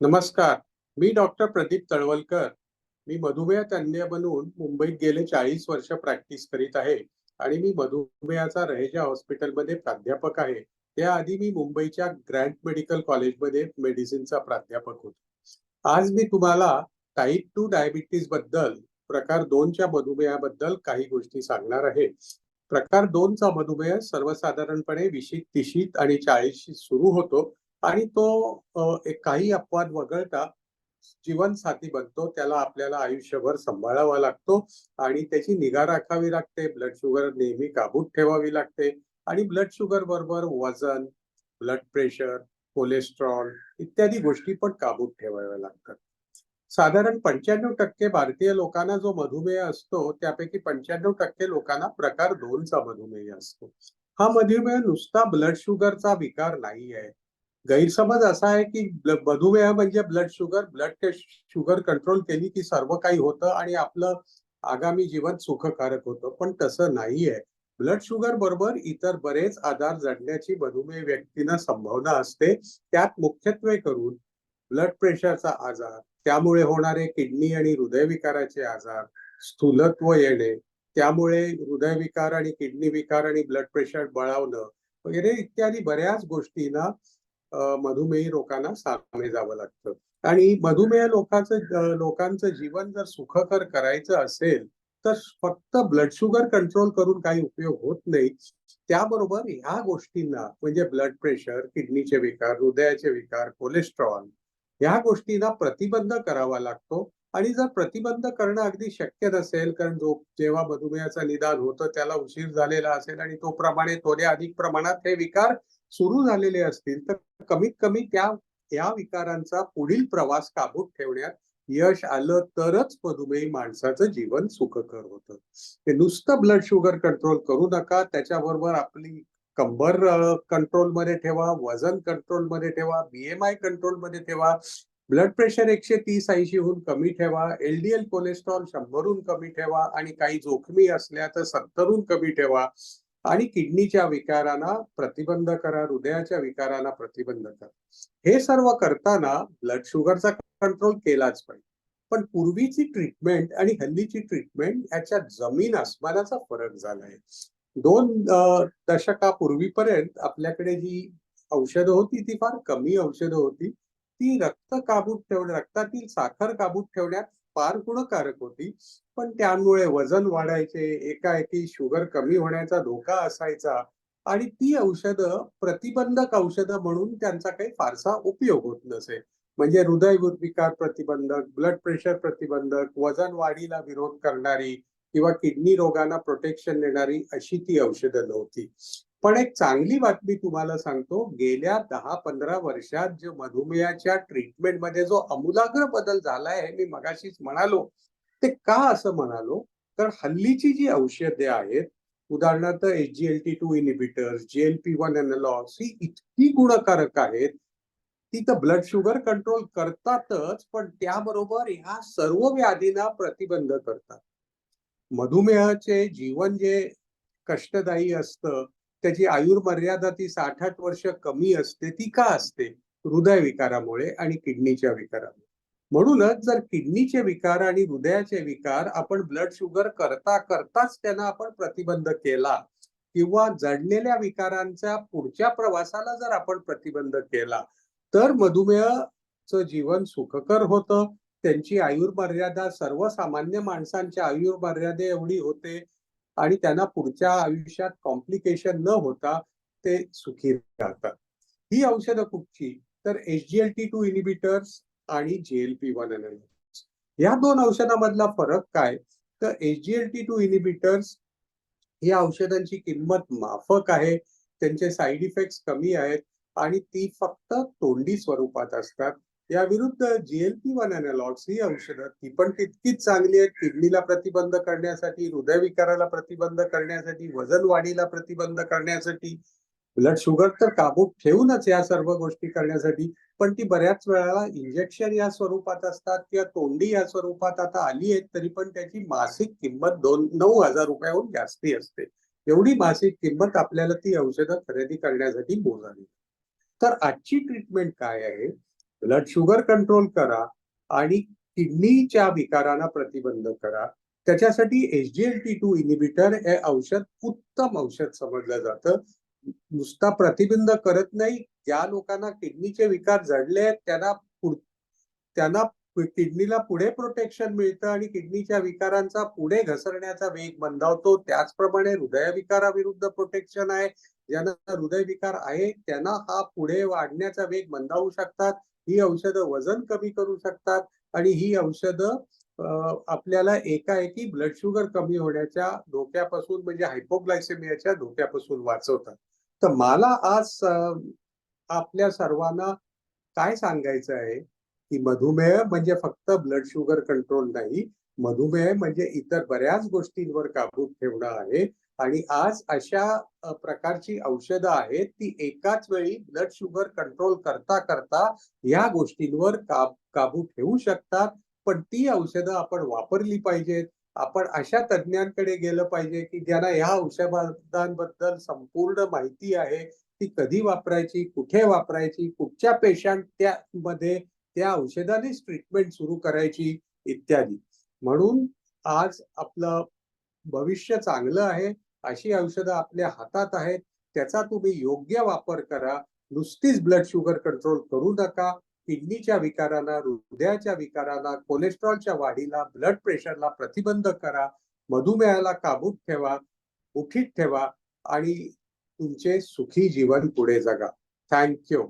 नमस्कार मी डॉक्टर प्रदीप तळवलकर. मी मधुमेह तज्ञ बनून मुंबईत गेले चाळीस वर्ष प्रॅक्टिस करीत आहे आणि मी मधुमेहाचा रहेजा हॉस्पिटलमध्ये प्राध्यापक आहे. त्याआधी मी मुंबईच्या ग्रँट मेडिकल कॉलेजमध्ये मेडिसिनचा प्राध्यापक होतो. आज मी तुम्हाला टाईप टू डायबिटीजबद्दल प्रकार दोनच्या मधुमेहाबद्दल काही गोष्टी सांगणार आहे. प्रकार दोनचा मधुमेह सर्वसाधारणपणे विशीत तिशीत आणि चाळीशी सुरू होतो. आणि तो एक काही अपवाद वगळता जीवनसाथी बनतो. त्याला आपल्याला आयुष्यभर सांभाळावा लागतो आणि त्याची निगा राखावी लागते. ब्लड शुगर नेहमी काबूत ठेवावी लागते आणि ब्लड शुगर बरोबर वजन ब्लड प्रेशर कोलेस्ट्रॉल इत्यादी गोष्टी पण काबूत ठेवाव्या लागतात. साधारण पंच्याण्णव टक्के भारतीय लोकांना जो मधुमेह असतो त्यापैकी पंच्याण्णव टक्के लोकांना प्रकार दोनचा मधुमेह असतो. हा मधुमेह नुसता ब्लड शुगरचा विकार नाही आहे गैरसमज असा आहे की मधुमेह म्हणजे blood sugar blood sugar control केली की सर्व काही होतं आणि आपलं आगामी जीवन सुखकारक होतं. पण तसं नाही आहे ब्लड शुगर बरोबर इतर बरेच आजार जडण्याची मधुमेह व्यक्तींना संभावना असते. त्यात मुख्यत्वे करून ब्लड प्रेशरचा आजार त्यामुळे होणारे किडनी आणि हृदयविकाराचे आजार स्थूलत्व येणे त्यामुळे हृदयविकार आणि किडनी विकार आणि ब्लड प्रेशर बळावणं वगैरे इत्यादी बऱ्याच गोष्टींना मधुमेही लोकांना सामोरे जावं लागतं. आणि मधुमेह लोकांचं लोकांचं जीवन जर सुखकर करायचं असेल तर फक्त ब्लड शुगर कंट्रोल करून काही उपयोग होत नाही. त्याबरोबर ह्या गोष्टींना म्हणजे ब्लड प्रेशर किडनीचे विकार हृदयाचे विकार कोलेस्ट्रॉल ह्या गोष्टींना प्रतिबंध करावा लागतो. आणि जर प्रतिबंध करणं अगदी शक्य नसेल कारण जो जेव्हा मधुमेहाचं निदान होतं त्याला उशीर झालेला असेल आणि तो प्रमाणे थोड्या अधिक प्रमाणात हे विकार सुरू झालेले असतील तर कमीत कमी त्या या विकारांचा पुढील प्रवास काबूत ठेवण्यात यश आलं तरच मधुमेही माणसाचं जीवन सुखकर होतं. ते नुसतं ब्लड शुगर कंट्रोल करू नका त्याच्याबरोबर आपली कंबर कंट्रोलमध्ये ठेवा वजन कंट्रोलमध्ये ठेवा बीएमआय कंट्रोलमध्ये ठेवा ब्लड प्रेशर एकशे तीस ऐंशीहून कमी ठेवा एलडीएल कोलेस्ट्रॉल शंभरहून कमी ठेवा आणि काही जोखमी असल्या तर सत्तरहून कमी ठेवा. आणि किडनीच्या विकारांना प्रतिबंध करा हृदयाच्या विकारांना प्रतिबंध करा. हे सर्व करताना ब्लड शुगरचा कंट्रोल केलाच पाहिजे. पण पूर्वीची ट्रीटमेंट आणि हल्लीची ट्रीटमेंट याच्या जमीन आसमानाचा फरक झालाय. दोन दशकापूर्वीपर्यंत आपल्याकडे जी औषधं होती ती फार कमी औषधं होती. ती रक्त काबूत ठेवण्या रक्तातील साखर काबूत ठेवण्यात फार गुणकारक होती. पण त्यामुळे वजन वाढायचे एकाएकी शुगर कमी होण्याचा धोका असायचा आणि ती औषधं प्रतिबंधक औषधं म्हणून त्यांचा काही फारसा उपयोग होत नसे. म्हणजे हृदय विकार प्रतिबंधक ब्लड प्रेशर प्रतिबंधक वजन वाढीला विरोध करणारी किंवा किडनी रोगांना प्रोटेक्शन देणारी अशी ती औषधं नव्हती. पण एक चांगली बातमी तुम्हाला सांगतो गेल्या दहा पंधरा वर्षात जे मधुमेहाच्या ट्रीटमेंटमध्ये जो अमूलाग्र बदल झालाय हे मी मगाशीच म्हणालो. ते का असं म्हणालो? तर हल्लीची जी औषधे आहेत उदाहरणार्थ H G L T two inhibitors GLP one analogs ही इतकी गुणकारक आहेत. ती तर ब्लड शुगर कंट्रोल करतातच पण त्याबरोबर ह्या सर्व व्याधींना प्रतिबंध करतात. मधुमेहाचे जीवन जे कष्टदायी असतं त्याची आयुर्मर्यादा ती साठ आठ वर्ष कमी असते ती का असते? हृदय विकारामुळे आणि किडनीच्या विकारामुळे. म्हणूनच जर किडनीचे विकार आणि हृदयाचे विकार आपण ब्लड शुगर करता करताच त्यांना आपण प्रतिबंध केला किंवा जडलेल्या विकारांच्या पुढच्या प्रवासाला जर आपण प्रतिबंध केला तर मधुमेहचं जीवन सुखकर होतं. त्यांची आयुर्मर्यादा सर्वसामान्य माणसांच्या आयुर्मर्यादे एवढी होते आणि त्यांना पुढच्या आयुष्यात कॉम्प्लिकेशन न होता ते सुखी राहतात. ही औषधं कुठची? तर H G L T two inhibitors आणि जीएलपी वन या दोन औषधामधला फरक काय? तर H G L T two inhibitors या औषधांची किंमत माफक आहे त्यांचे साईड इफेक्ट्स कमी आहेत आणि ती फक्त तोंडी स्वरूपात असतात. या विरुद्ध जीएलपी वन अॅनालॉग्स ही औषधं ती पण तितकीच चांगली आहेत. किडनीला प्रतिबंध करण्यासाठी हृदयविकाराला प्रतिबंध करण्यासाठी वजन वाढीला प्रतिबंध करण्यासाठी ब्लड शुगर तर काबूत ठेवूनच या सर्व गोष्टी करण्यासाठी पण ती बऱ्याच वेळाला इंजेक्शन या स्वरूपात असतात किंवा तोंडी या स्वरूपात आता आली आहेत तरी पण त्याची मासिक किंमत दोन नऊ हजार रुपयाहून जास्ती असते. एवढी मासिक किंमत आपल्याला ती औषधं खरेदी करण्यासाठी मोजावी तर आजची ट्रीटमेंट काय आहे? ब्लड शुगर कंट्रोल करा आणि किडनीच्या विकारांना प्रतिबंध करा. त्याच्यासाठी एचजीएलटी टू इनिबिटर हे औषध उत्तम औषध समजलं जातं. नुसता प्रतिबंध करत नाही. ज्या लोकांना किडनीचे विकार जडले आहेत त्यांना त्यांना किडनीला पुढे प्रोटेक्शन मिळतं आणि किडनीच्या विकारांचा पुढे घसरण्याचा वेग मंदावतो. त्याचप्रमाणे हृदयविकाराविरुद्ध प्रोटेक्शन आहे. ज्यांना हृदयविकार आहे त्यांना हा पुढे वाढण्याचा वेग मंदावू शकतात. ही औषधं वजन कमी करू शकतात आणि ही औषधं आपल्याला एकाएकी ब्लड शुगर कमी होण्याच्या धोक्यापासून म्हणजे हायपोग्लायसेमियाच्या धोक्यापासून वाचवतात. तर मला आज आपल्या सर्वांना काय सांगायचं आहे की मधुमेह म्हणजे फक्त ब्लड शुगर कंट्रोल नाही मधुमेह म्हणजे इतर बऱ्याच गोष्टींवर काबू ठेवणं आहे. आणि आज अशा प्रकारची औषधं आहेत ती एकाच वेळी ब्लड शुगर कंट्रोल करता करता या गोष्टींवर काब काबू ठेवू शकतात. पण ती औषधं आपण वापरली पाहिजेत. आपण अशा तज्ज्ञांकडे गेलं पाहिजे की ज्यांना या औषधांबद्दल संपूर्ण माहिती आहे ती कधी वापरायची कुठे वापरायची कुठच्या पेशंट त्यामध्ये त्या औषधानेच ट्रीटमेंट सुरू करायची इत्यादी. म्हणून आज आपलं भविष्य चांगलं आहे. अशी औषधं आपल्या हातात आहेत त्याचा तुम्ही योग्य वापर करा. नुसतीच ब्लड शुगर कंट्रोल करू नका. किडनीच्या विकारांना हृदयाच्या विकारांना कोलेस्ट्रॉलच्या वाढीला ब्लड प्रेशरला प्रतिबंध करा. मधुमेहाला काबूत ठेवा उठीत ठेवा आणि तुमचे सुखी जीवन पुढे जगा. थँक्यू